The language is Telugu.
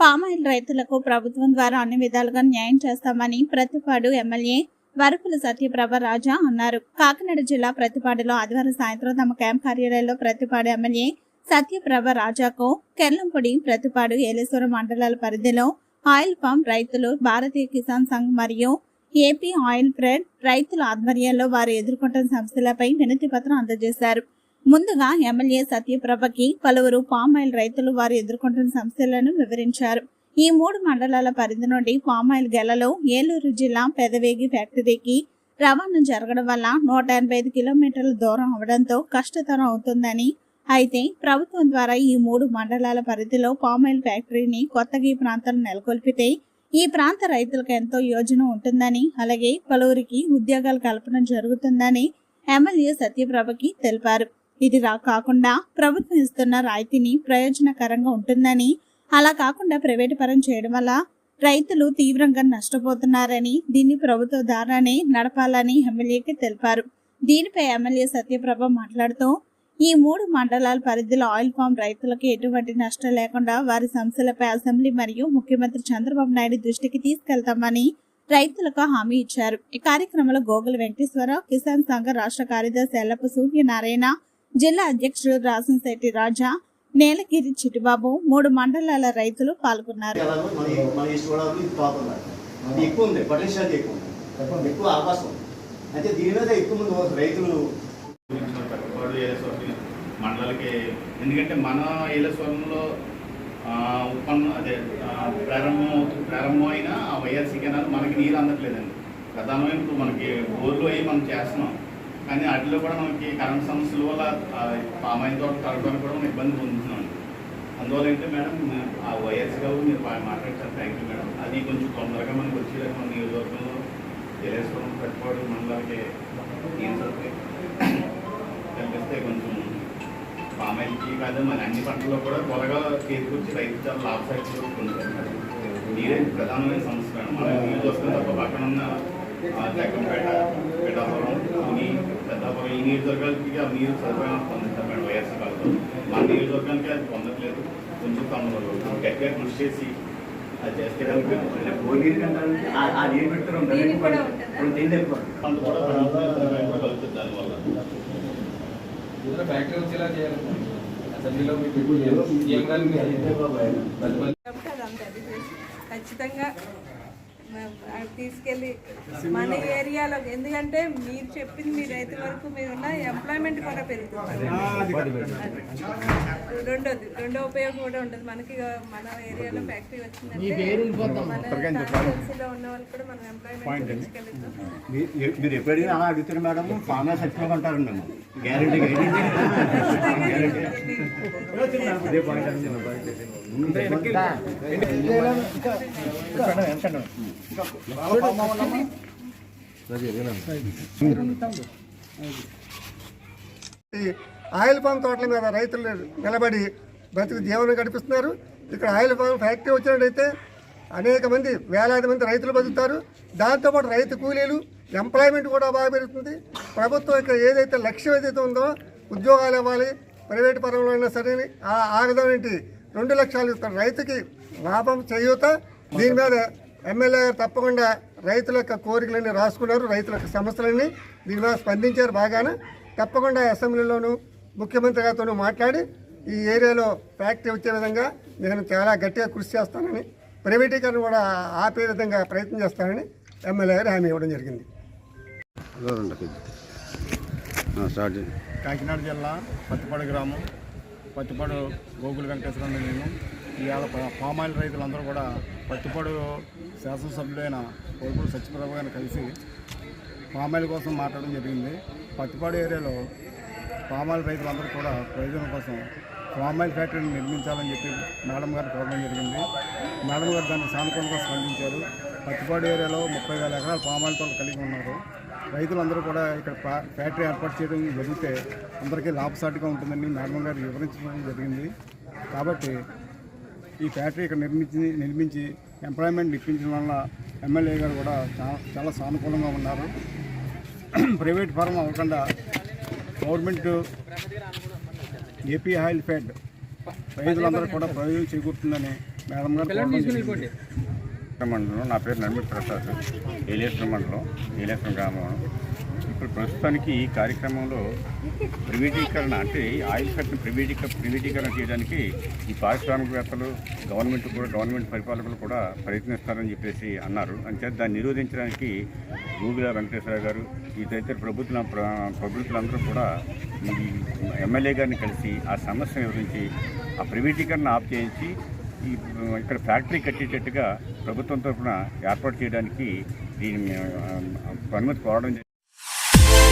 పామాయిల్ రైతులకు ప్రభుత్వం ద్వారా అన్ని విధాలుగా న్యాయం చేస్తామని ప్రతిపాడు ఎమ్మెల్యే వరపుల సత్యప్రభ రాజా అన్నారు. కాకినాడ జిల్లా ప్రతిపాడులో ఆదివారం సాయంత్రం తమ క్యాంప్ కార్యాలయంలో ప్రతిపాడు ఎమ్మెల్యే సత్యప్రభ రాజాకు కెర్లంపొడి ప్రతిపాడు ఏలేశ్వరం మండలాల పరిధిలో ఆయిల్ పంప్ రైతులు భారతీయ కిసాన్ సంఘ్ మరియు ఏపీ ఆయిల్ ఫ్రెడ్ రైతుల ఆధ్వర్యంలో వారు ఎదుర్కొంటున్న సమస్యలపై వినతి పత్రం అందజేశారు. ముందుగా ఎమ్మెల్యే సత్యప్రభకి పలువురు పామాయిల్ రైతులు వారు ఎదుర్కొంటున్న సమస్యలను వివరించారు. ఈ మూడు మండలాల పరిధి నుండి పామాయిల్ గెలలో ఏలూరు జిల్లా పెదవేగి ఫ్యాక్టరీకి రవాణా జరగడం వల్ల నూట ఎనభై ఐదు కిలోమీటర్ల దూరం అవడంతో కష్టతరం అవుతుందని అయితే ప్రభుత్వం ద్వారా ఈ మూడు మండలాల పరిధిలో పామాయిల్ ఫ్యాక్టరీని కొత్తగా ఈ ప్రాంతంలో నెలకొల్పితే ఈ ప్రాంత రైతులకు ఎంతో యోజన ఉంటుందని అలాగే పలువురికి ఉద్యోగాల కల్పన జరుగుతుందని ఎమ్మెల్యే సత్యప్రభకి తెలిపారు. ఇది రా కాకుండా ప్రభుత్వం ఇస్తున్న రాయితీని ప్రయోజనకరంగా ఉంటుందని అలా కాకుండా ప్రైవేటు పరం చేయడం వల్ల రైతులు తీవ్రంగా నష్టపోతున్నారని దీన్ని ప్రభుత్వ ద్వారానే నడపాలని ఎమ్మెల్యేకి తెలిపారు. దీనిపై ఎమ్మెల్యే సత్యప్రభ మాట్లాడుతూ ఈ మూడు మండలాల పరిధిలో ఆయిల్ ఫామ్ రైతులకు ఎటువంటి నష్టం లేకుండా వారి సమస్యలపై అసెంబ్లీ మరియు ముఖ్యమంత్రి చంద్రబాబు నాయుడు దృష్టికి తీసుకెళ్తామని రైతులకు హామీ ఇచ్చారు. ఈ కార్యక్రమంలో గోగుల వెంకటేశ్వరరావు కిసాన్ సంఘ రాష్ట్ర కార్యదర్శి ఎల్లప్ప సూర్యనారాయణ జిల్లా అధ్యక్షుడు రాజంశెట్టి రాజా నేలగిరి చిట్టుబాబు మూడు మండలాల రైతులు పాల్గొన్నారు. అయితే దీని మీద ఎక్కువ మంది రైతులు. మండలాలకి ఎందుకంటే మన ఏలేశ్వరంలో ఆ, ఉత్పన్నం అదే ప్రారంభం అవుతు- ప్రారంభం అయిన ఆ వైఎస్సీ కెనాల్ మనకి నీరు అందట్లేదండి. ప్రధానమైన ఇప్పుడు మనకి బోర్లు అవి మనం చేస్తున్నాం. కానీ వాటిలో కూడా మనకి కరెంట్ సమస్యల వల్ల పామాయిల్ తోట కలపడానికి కూడా మనం ఇబ్బంది పొందుతున్నాం. అందువల్ల ఏంటంటే మేడం ఆ వైఎస్ గారు మీరు మాట్లాడతారు. Thank you madam. అది కొంచెం తొందరగా మనకి వచ్చేలాగా మన నియోజకవర్గంలో ఏలేశ్వరం పెట్టుకోవడం మనకి ఏం సరిపోయి కల్పిస్తే కొంచెం పామాయిల్కి కాదు మన అన్ని పంటల్లో కూడా త్వరగా చేతికొచ్చి రైతు చాలా లాభసాయి పొందుతారు మీరే ప్రధానమైన సమస్య మేడం. మన నియోజకవర్గం తప్ప పక్కన ఉన్న ఆ, జగ్గంపేట పిఠాపురం తుని పెద్దాపురం ఈ నియోజకవర్గాలకి ఆ నీరు సదుపాయం పొందుతారు మేడం వైఎస్ఆర్ కాలంలో మన నియోజకవర్గానికి అది పొందట్లేదు కొంచెం తమరు గట్టిగా కృషి చేసి అది చేస్తే కనుక భోగిరి కంటే ఆ- ఆ నీరు పెడతారు దీనికి కూడా ఉంటుందా? దీని ఎక్కువ పంట కూడా పెరుగుతుంది కలుగుతుంది దానివల్ల ఇతర ఫ్యాక్టరీ వచ్చేలా చేయాలి అసెంబ్లీలో మీకు సీఎం గారు పది మంది కాబట్టి అదంతా అది చేసి ఖచ్చితంగా మ- అది తీసుకెళ్ళి మన ఏరియాలో ఎందుకంటే మీరు చెప్పింది మీ రైతుల వరకు మీరు ఉన్న ఎంప్లాయ్మెంట్ కూడా పెరుగుతుంది. రెండోది రెండో ఉపయోగం కూడా ఉంటుంది మనకి మన ఏరియాలో ఫ్యాక్టరీ వచ్చిందంటే మన కాన్స్టిట్యున్సీలో ఉన్న వాళ్ళకి కూడా మనం ఎంప్లాయ్మెంట్ తీసుకెళ్తాం మీరు ఎప్పుడు అడిగినా అలా అడుగుతారు మేడం ఫార్మా సర్టిఫికేట్ అంటారండి మేము గ్యారెంటీ ఈ ఆయిల్ పామ్ తోటల మీద రైతులు నిలబడి బ్రతుకు జీవనం గడిపిస్తున్నారు. ఇక్కడ ఆయిల్ పామ్ ఫ్యాక్టరీ వచ్చినట్టయితే అనేక మంది వేలాది మంది రైతులు బతుకుతారు. దాంతోపాటు రైతు కూలీలు ఎంప్లాయ్మెంట్ కూడా బాగా పెరుగుతుంది. ప్రభుత్వం ఇక్కడ ఏదైతే లక్ష్యం ఏదైతే ఉందో ఉద్యోగాలు ఇవ్వాలి ప్రైవేట్ పరంలో అయినా సరే ఆ ఆ విధమైన రెండు లక్షలు ఇస్తారు రైతుకి లాభం చేయూత దీని మీద ఎమ్మెల్యే గారు తప్పకుండా రైతుల యొక్క కోరికలన్నీ రాసుకున్నారు రైతుల యొక్క సమస్యలన్నీ దీని మీద స్పందించారు బాగానే. తప్పకుండా అసెంబ్లీలోను ముఖ్యమంత్రి గారితోనూ మాట్లాడి ఈ ఏరియాలో ఫ్యాక్టరీ వచ్చే విధంగా నేను చాలా గట్టిగా కృషి చేస్తానని ప్రైవేటీకరణ కూడా ఆపే విధంగా ప్రయత్నం చేస్తానని ఎమ్మెల్యే గారు హామీ ఇవ్వడం జరిగింది. కాకినాడ జిల్లా పత్తిపాడు గ్రామం పత్తిపాడు గోకుల వెంకటేశ్వర నేను ఇవాళ పామాయిల్ రైతులందరూ కూడా పత్తిపాడు శాసనసభ్యులైన కోరుకుడు సత్యప్రభు గారిని కలిసి పామాయిల్ కోసం మాట్లాడడం జరిగింది. పత్తిపాడు ఏరియాలో పామాయిల్ రైతులందరూ కూడా ప్రయోజనం కోసం పామాయిల్ ఫ్యాక్టరీని నిర్మించాలని చెప్పి మేడం గారు కోరడం జరిగింది. మేడం గారు దాన్ని సానుకూలంగా స్పందించారు. పత్తిపాడు ఏరియాలో ముప్పై వేల ఎకరాల పామాయిల్ తోటలు కలిగి ఉన్నారు. రైతులందరూ కూడా ఇక్కడ ఫ్యాక్టరీ ఏర్పాటు చేయడం జరిగితే అందరికీ లాభసాటిగా ఉంటుందని మేడం గారు వివరించడం జరిగింది. కాబట్టి ఈ ఫ్యాక్టరీ ఇక్కడ నిర్మించి నిర్మించి ఎంప్లాయ్మెంట్ ఇప్పించడం వల్ల ఎమ్మెల్యే గారు కూడా చాలా చాలా సానుకూలంగా ఉన్నారు. ప్రైవేట్ ఫారం అవ్వకుండా గవర్నమెంట్ ఏపీ ఆయిల్ ఫెడ్ రైతులందరూ కూడా ప్రయోజనం చేకూరుతుందని మేడం గారు మండలం నా పేరు నర్మిత్ ప్రసాద్ ఏలేశ్వరం మండలం ఏలేశ్వరం గ్రామం. ఇప్పుడు ప్రస్తుతానికి ఈ కార్యక్రమంలో ప్రైవేటీకరణ అంటే ఆయిల్ ఫ్యాక్టరీ ప్రైవేటీక ప్రైవేటీకరణ చేయడానికి ఈ పారిశ్రామికవేత్తలు గవర్నమెంట్ కూడా గవర్నమెంట్ పరిపాలకులు కూడా ప్రయత్నిస్తారని చెప్పేసి అన్నారు. అంతే దాన్ని నిరోధించడానికి గూగుల వెంకటేశ్వర గారు ఈ తదితర ప్రభుత్వ ప్రభుత్వులందరూ కూడా ఈ ఎమ్మెల్యే గారిని కలిసి ఆ సమస్యను వివరించి ఆ ప్రైవేటీకరణ ఆప్ చేయించి ఈ ఇక్కడ ఫ్యాక్టరీ కట్టేటట్టుగా ప్రభుత్వం తరఫున ఏర్పాటు చేయడానికి దీన్ని అనుమతి కోరడం